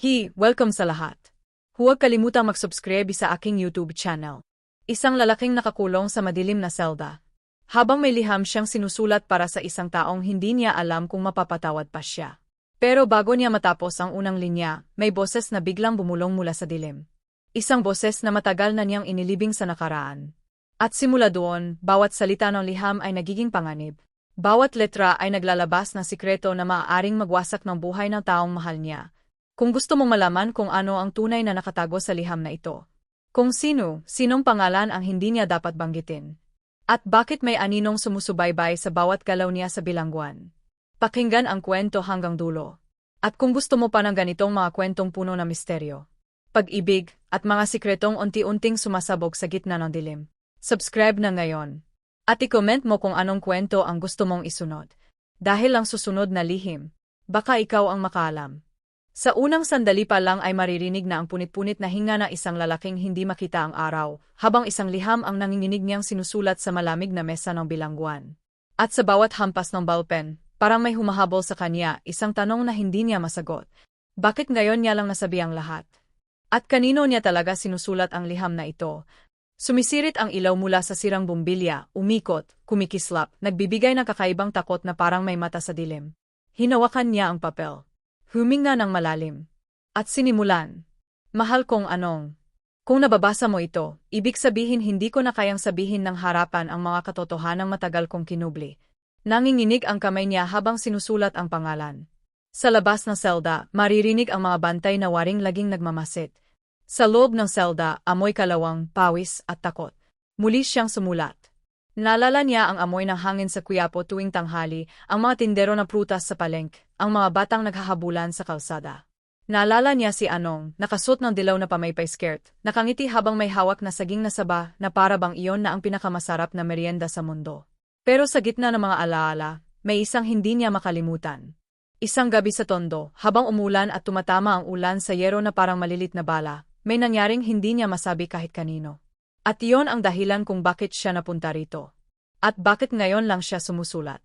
Hi, welcome sa lahat. Huwag kalimutang mag-subscribe sa aking YouTube channel. Isang lalaking nakakulong sa madilim na selda. Habang may liham siyang sinusulat para sa isang taong hindi niya alam kung mapapatawad pa siya. Pero bago niya matapos ang unang linya, may boses na biglang bumulong mula sa dilim. Isang boses na matagal na niyang inilibing sa nakaraan. At simula doon, bawat salita ng liham ay nagiging panganib. Bawat letra ay naglalabas ng sikreto na maaaring magwasak ng buhay ng taong mahal niya, kung gusto mong malaman kung ano ang tunay na nakatago sa liham na ito. Kung sino, sinong pangalan ang hindi niya dapat banggitin. At bakit may aninong sumusubaybay sa bawat galaw niya sa bilangguan. Pakinggan ang kwento hanggang dulo. At kung gusto mo pa ng ganitong mga kwentong puno na misteryo, pag-ibig, at mga sikretong unti-unting sumasabog sa gitna ng dilim, subscribe na ngayon. At i-comment mo kung anong kwento ang gusto mong isunod. Dahil ang susunod na lihim, baka ikaw ang makaalam. Sa unang sandali pa lang ay maririnig na ang punit-punit na hinga ng isang lalaking hindi makita ang araw, habang isang liham ang nanginginig niyang sinusulat sa malamig na mesa ng bilangguan. At sa bawat hampas ng ballpen, parang may humahabol sa kanya, isang tanong na hindi niya masagot. Bakit ngayon niya lang nasabi ang lahat? At kanino niya talaga sinusulat ang liham na ito? Sumisirit ang ilaw mula sa sirang bumbilya, umikot, kumikislap, nagbibigay ng kakaibang takot na parang may mata sa dilim. Hinawakan niya ang papel. Huminga ng malalim. At sinimulan. Mahal kong anong. Kung nababasa mo ito, ibig sabihin hindi ko na kayang sabihin ng harapan ang mga katotohanang matagal kong kinubli. Nanginginig ang kamay niya habang sinusulat ang pangalan. Sa labas ng selda, maririnig ang mga bantay na waring laging nagmamasit. Sa loob ng selda, amoy kalawang, pawis at takot. Muli siyang sumulat. Nalala niya ang amoy ng hangin sa Quiapo tuwing tanghali, ang mga tindero ng prutas sa palengke, ang mga batang naghahabulan sa kalsada. Naalala niya si Anong, nakasuot ng dilaw na pamaypay skirt, nakangiti habang may hawak na saging na saba na para bang iyon na ang pinakamasarap na merienda sa mundo. Pero sa gitna ng mga alaala, may isang hindi niya makalimutan. Isang gabi sa tondo, habang umulan at tumatama ang ulan sa yero na parang malilit na bala, may nangyaring hindi niya masabi kahit kanino. At iyon ang dahilan kung bakit siya napunta rito. At bakit ngayon lang siya sumusulat.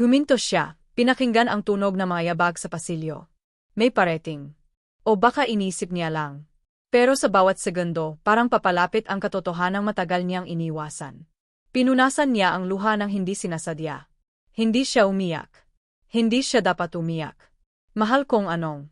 Huminto siya, pinakinggan ang tunog ng mga yabag sa pasilyo. May parating. O baka inisip niya lang. Pero sa bawat segundo, parang papalapit ang katotohanang matagal niyang iniwasan. Pinunasan niya ang luha ng hindi sinasadya. Hindi siya umiyak. Hindi siya dapat umiyak. Mahal kong anong.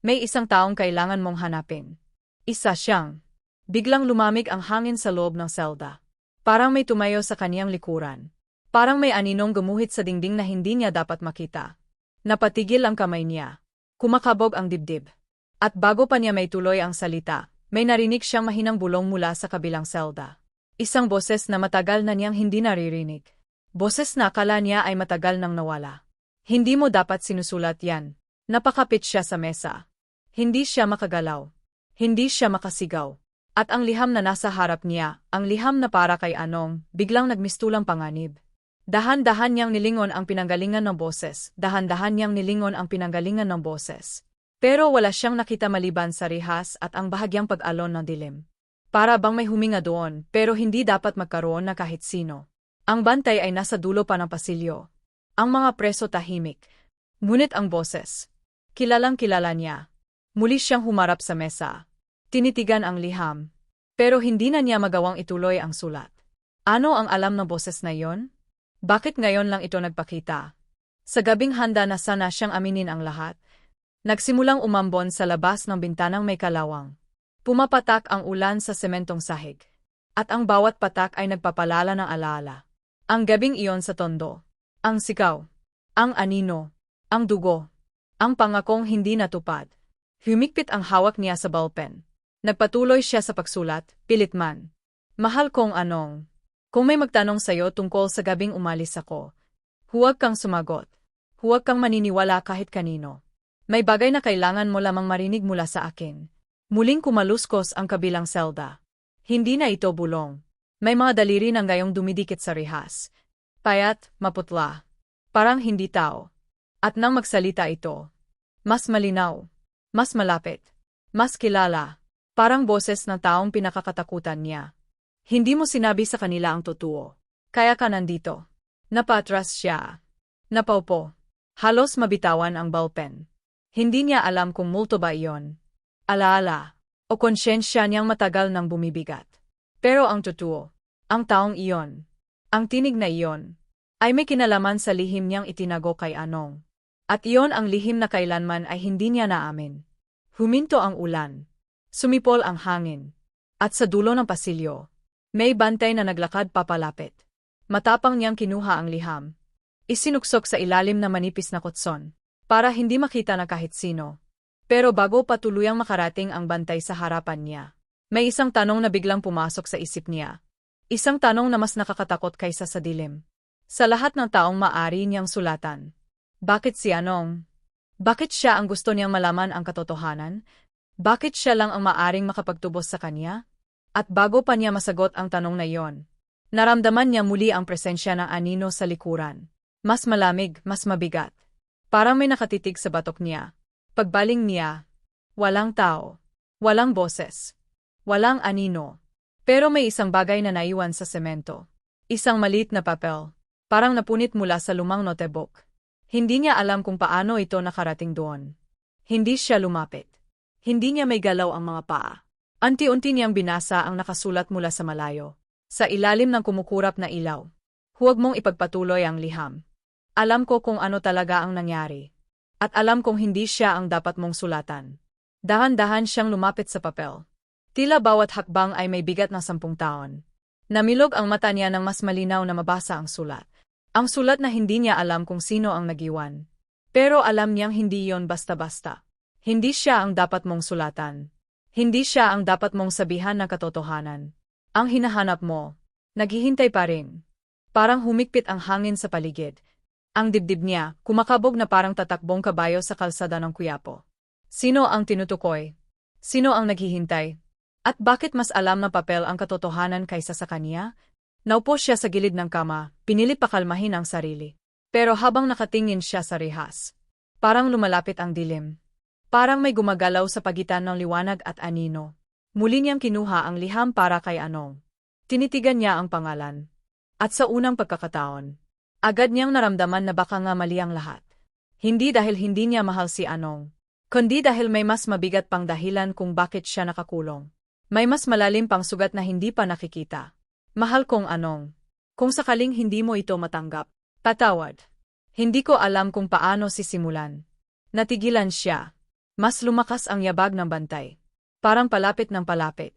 May isang taong kailangan mong hanapin. Isa siyang. Biglang lumamig ang hangin sa loob ng selda. Parang may tumayo sa kaniyang likuran. Parang may aninong gumuhit sa dingding na hindi niya dapat makita. Napatigil ang kamay niya. Kumakabog ang dibdib. At bago pa niya may tuloy ang salita, may narinig siyang mahinang bulong mula sa kabilang selda. Isang boses na matagal na niyang hindi naririnig. Boses na akala niya ay matagal nang nawala. Hindi mo dapat sinusulat yan. Napakapit siya sa mesa. Hindi siya makagalaw. Hindi siya makasigaw. At ang liham na nasa harap niya, ang liham na para kay Anong, biglang nagmistulang panganib. Dahan-dahan niyang nilingon ang pinanggalingan ng boses, dahan-dahan niyang nilingon ang pinanggalingan ng boses. Pero wala siyang nakita maliban sa rihas at ang bahagyang pag-alon ng dilim. Para bang may huminga doon, pero hindi dapat magkaroon na kahit sino. Ang bantay ay nasa dulo pa ng pasilyo. Ang mga preso tahimik. Ngunit ang boses. Kilalang kilala niya. Muli siyang humarap sa mesa, Tinitigan ang liham. Pero hindi na niya magawang ituloy ang sulat. Ano ang alam ng boses na iyon? Bakit ngayon lang ito nagpakita? Sa gabing handa na sana siyang aminin ang lahat. Nagsimulang umambon sa labas ng bintanang may kalawang. Pumapatak ang ulan sa sementong sahig. At ang bawat patak ay nagpapalala ng alaala. Ang gabing iyon sa tondo. Ang sikaw. Ang anino. Ang dugo. Ang pangakong hindi natupad. Humikpit ang hawak niya sa ballpen. Nagpatuloy siya sa pagsulat, pilit man. Mahal kong anong. Kung may magtanong sa'yo tungkol sa gabing umalis ako, huwag kang sumagot. Huwag kang maniniwala kahit kanino. May bagay na kailangan mo lamang marinig mula sa akin. Muling kumaluskos ang kabilang selda. Hindi na ito bulong. May mga daliri ng gayong dumidikit sa rihas. Payat, maputla. Parang hindi tao. At nang magsalita ito, mas malinaw, mas malapit, mas kilala, Parang boses ng taong pinakakatakutan niya. Hindi mo sinabi sa kanila ang totoo. Kaya ka nandito. Napatras siya. Napaupo. Halos mabitawan ang ballpen. Hindi niya alam kung multo ba iyon. alaala, o konsyensya niyang matagal nang bumibigat. Pero ang totoo, ang taong iyon, ang tinig na iyon, ay may kinalaman sa lihim niyang itinago kay Anong. At iyon ang lihim na kailanman ay hindi niya naamin. Huminto ang ulan. Sumipol ang hangin. At sa dulo ng pasilyo, may bantay na naglakad papalapit. Matapang niyang kinuha ang liham. Isinuksok sa ilalim na manipis na kutson, para hindi makita na kahit sino. Pero bago pa tuluyang makarating ang bantay sa harapan niya, may isang tanong na biglang pumasok sa isip niya. Isang tanong na mas nakakatakot kaysa sa dilim. Sa lahat ng taong maari niyang sulatan. Bakit si Anong? Bakit siya ang gusto niyang malaman ang katotohanan? Bakit siya lang ang maaring makapagtubos sa kanya? At bago pa niya masagot ang tanong na iyon, naramdaman niya muli ang presensya ng anino sa likuran. Mas malamig, mas mabigat. Parang may nakatitig sa batok niya. Pagbaling niya, walang tao, walang boses, walang anino. Pero may isang bagay na naiwan sa semento. Isang maliit na papel, parang napunit mula sa lumang notebook. Hindi niya alam kung paano ito nakarating doon. Hindi siya lumapit. Hindi niya may galaw ang mga paa. Anti-unti niyang binasa ang nakasulat mula sa malayo. Sa ilalim ng kumukurap na ilaw. Huwag mong ipagpatuloy ang liham. Alam ko kung ano talaga ang nangyari. At alam kong hindi siya ang dapat mong sulatan. Dahan-dahan siyang lumapit sa papel. Tila bawat hakbang ay may bigat na sampung taon. Namilog ang mata niya nang mas malinaw na mabasa ang sulat. Ang sulat na hindi niya alam kung sino ang nagiwan. Pero alam niyang hindi yon basta-basta. Hindi siya ang dapat mong sulatan. Hindi siya ang dapat mong sabihan ng katotohanan. Ang hinahanap mo, naghihintay pa rin. Parang humikpit ang hangin sa paligid. Ang dibdib niya, kumakabog na parang tatakbong kabayo sa kalsada ng Kuyapo. Sino ang tinutukoy? Sino ang naghihintay? At bakit mas alam na papel ang katotohanan kaysa sa kanya? Naupo siya sa gilid ng kama, pinilit pakalmahin ang sarili. Pero habang nakatingin siya sa rehas, parang lumalapit ang dilim. Parang may gumagalaw sa pagitan ng liwanag at anino. Muli niyang kinuha ang liham para kay Anong. Tinitigan niya ang pangalan. At sa unang pagkakataon, agad niyang naramdaman na baka nga mali ang lahat. Hindi dahil hindi niya mahal si Anong, kundi dahil may mas mabigat pang dahilan kung bakit siya nakakulong. May mas malalim pang sugat na hindi pa nakikita. Mahal kong anong. Kung sakaling hindi mo ito matanggap, patawad. Hindi ko alam kung paano sisimulan. Natigilan siya. Mas lumakas ang yabag ng bantay. Parang palapit ng palapit.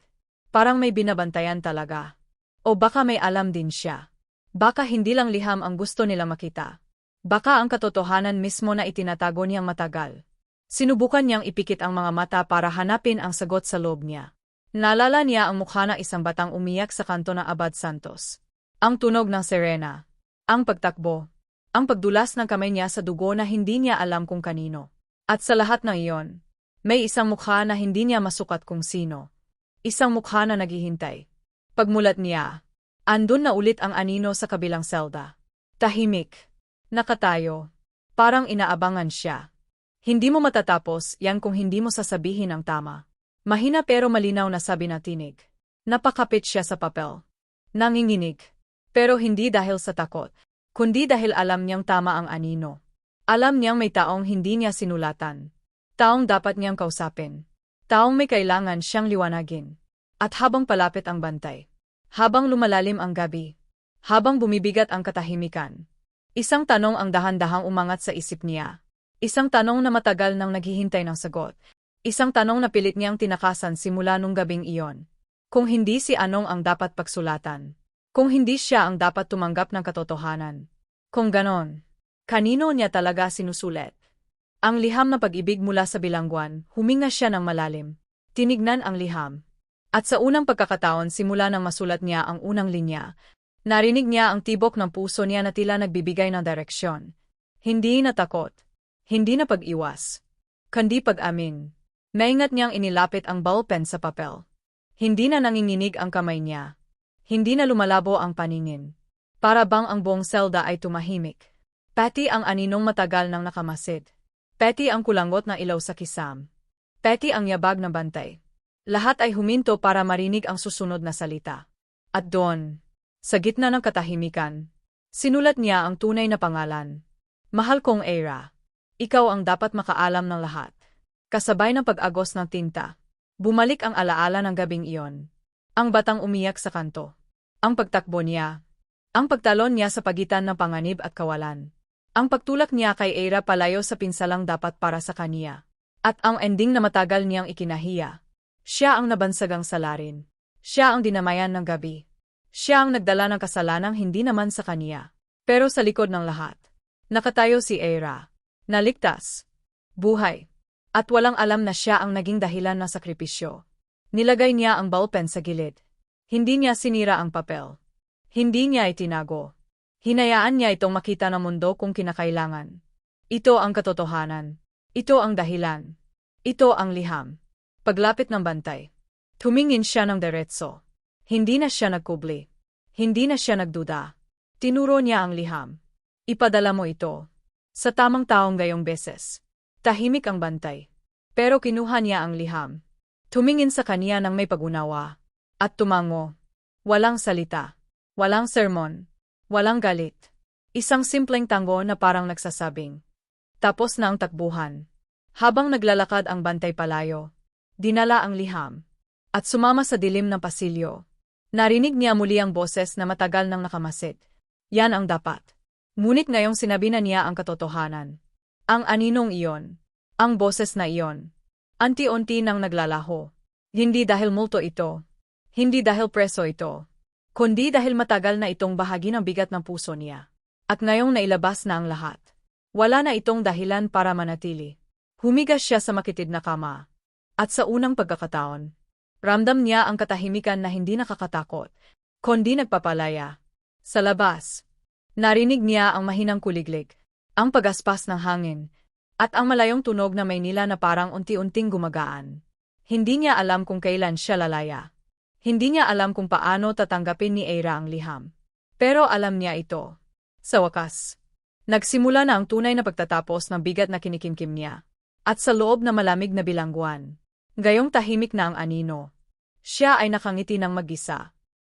Parang may binabantayan talaga. O baka may alam din siya. Baka hindi lang liham ang gusto nila makita. Baka ang katotohanan mismo na itinatago niyang matagal. Sinubukan niyang ipikit ang mga mata para hanapin ang sagot sa loob niya. Nalala niya ang mukha ng isang batang umiyak sa kanto ng Abad Santos. Ang tunog ng serena. Ang pagtakbo. Ang pagdulas ng kamay niya sa dugo na hindi niya alam kung kanino. At sa lahat ng iyon, may isang mukha na hindi niya masukat kung sino. Isang mukha na naghihintay. Pagmulat niya, andun na ulit ang anino sa kabilang selda. Tahimik. Nakatayo. Parang inaabangan siya. Hindi mo matatapos yan kung hindi mo sasabihin ang tama. Mahina pero malinaw na sabi na tinig. Napakapit siya sa papel. Nanginginig. Pero hindi dahil sa takot, kundi dahil alam niyang tama ang anino. Alam niyang may taong hindi niya sinulatan. Taong dapat niyang kausapin. Taong may kailangan siyang liwanagin. At habang palapit ang bantay, habang lumalalim ang gabi, habang bumibigat ang katahimikan, isang tanong ang dahan-dahang umangat sa isip niya. Isang tanong na matagal nang naghihintay ng sagot, Isang tanong na pilit niyang tinakasan simula nung gabing iyon. Kung hindi si Anong ang dapat pagsulatan. Kung hindi siya ang dapat tumanggap ng katotohanan. Kung ganon, kanino niya talaga sinusulit? Ang liham na pag-ibig mula sa bilangguan, huminga siya ng malalim. Tinignan ang liham. At sa unang pagkakataon simula nang masulat niya ang unang linya, narinig niya ang tibok ng puso niya na tila nagbibigay ng direksyon. Hindi na takot. Hindi na pag-iwas. Kundi pag-amin. Naingat niyang inilapit ang ballpen sa papel. Hindi na nanginginig ang kamay niya. Hindi na lumalabo ang paningin. Para bang ang buong selda ay tumahimik. Pati ang aninong matagal nang nakamasid. Peti ang kulangot na ilaw sa kisam. Peti ang yabag na bantay. Lahat ay huminto para marinig ang susunod na salita. At doon, sa gitna ng katahimikan, sinulat niya ang tunay na pangalan. Mahal kong Era. Ikaw ang dapat makaalam ng lahat. kasabay ng pag-agos ng tinta. Bumalik ang alaala ng gabing iyon. Ang batang umiyak sa kanto. Ang pagtakbo niya. Ang pagtalon niya sa pagitan ng panganib at kawalan. Ang pagtulak niya kay Eira palayo sa pinsalang dapat para sa kaniya. At ang ending na matagal niyang ikinahiya. Siya ang nabansagang salarin. Siya ang dinamayan ng gabi. Siya ang nagdala ng kasalanang hindi naman sa kaniya. Pero sa likod ng lahat, nakatayo si Eira. Naligtas. Buhay. At walang alam na siya ang naging dahilan ng sakripisyo. Nilagay niya ang ballpen sa gilid. Hindi niya sinira ang papel. Hindi niya itinago. Hinayaan niya itong makita ng mundo kung kinakailangan. Ito ang katotohanan. Ito ang dahilan. Ito ang liham. Paglapit ng bantay. Tumingin siya ng diretso. Hindi na siya nagkubli. Hindi na siya nagduda. Tinuro niya ang liham. Ipadala mo ito. Sa tamang taong gayong beses. Tahimik ang bantay. Pero kinuha niya ang liham. Tumingin sa kaniya ng may pagunawa. At tumango. Walang salita. Walang sermon. Walang galit. Isang simpleng tango na parang nagsasabing. Tapos na ang takbuhan. Habang naglalakad ang bantay palayo, dinala ang liham. At sumama sa dilim ng pasilyo. Narinig niya muli ang boses na matagal nang nakamasit. Yan ang dapat. Ngunit ngayong sinabi na niya ang katotohanan. Ang aninong iyon. Ang boses na iyon. Anti-unti nang naglalaho. Hindi dahil multo ito. Hindi dahil preso ito. Kundi dahil matagal na itong bahagi ng bigat ng puso niya. At ngayong nailabas na ang lahat. Wala na itong dahilan para manatili. Humigas siya sa makitid na kama. At sa unang pagkakataon, ramdam niya ang katahimikan na hindi nakakatakot, kundi nagpapalaya. Sa labas, narinig niya ang mahinang kuliglig ang pagaspas ng hangin, at ang malayong tunog na may nila na parang unti-unting gumagaan. Hindi niya alam kung kailan siya lalaya. Hindi niya alam kung paano tatanggapin ni Eira ang liham. Pero alam niya ito. Sa wakas, nagsimula na ang tunay na pagtatapos ng bigat na kinikimkim niya. At sa loob na malamig na bilangguan, gayong tahimik na ang anino. Siya ay nakangiti ng mag-isa.